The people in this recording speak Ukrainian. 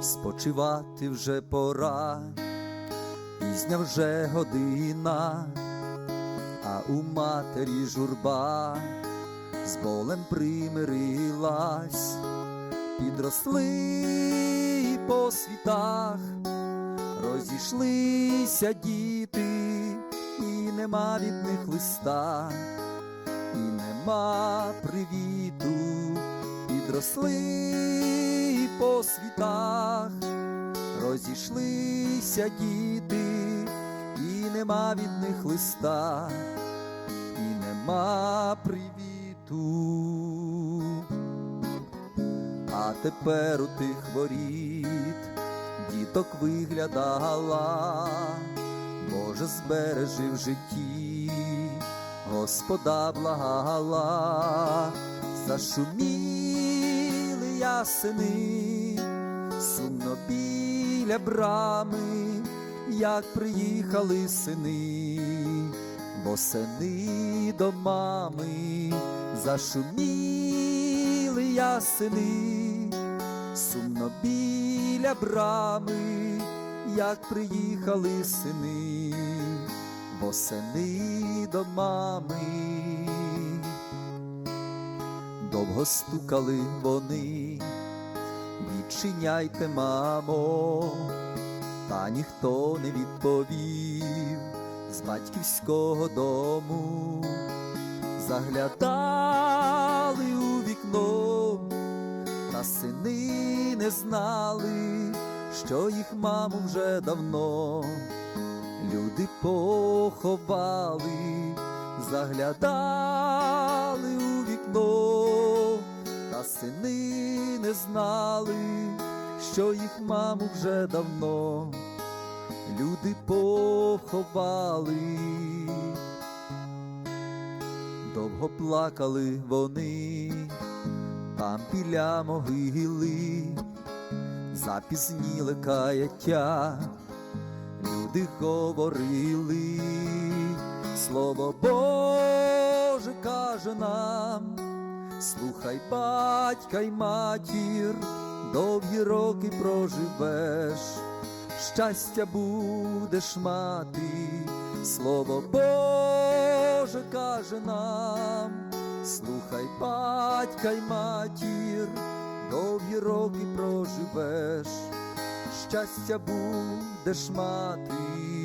спочивати вже пора, пізня вже година, а у матері журба з болем примирилась, підросли по світах, розійшлися діти, і нема від них листа, і нема привіту, підросли по світах, розійшлися діти, і нема від них листа, і нема привіту. А тепер у тих воріт діток виглядала, Боже збережи в житті, Господа благала, зашуміли ясени, сумно біля брами, як приїхали сини, бо сини до мами зашуміли ясени, сумно біля брами, як приїхали сини, бо сини до мами. Довго стукали вони, відчиняйте, мамо, та ніхто не відповів з батьківського дому, заглядали у вікно, та сини не знали, що їх маму вже давно. Люди поховали, заглядали знали, що їх маму вже давно люди поховали. Довго плакали вони там біля могили, запізніле каяття, люди говорили, слово Боже каже нам, слухай батька й матір, довгі роки проживеш, щастя будеш мати, слово Боже каже нам, слухай батька й матір, довгі роки проживеш, щастя будеш мати.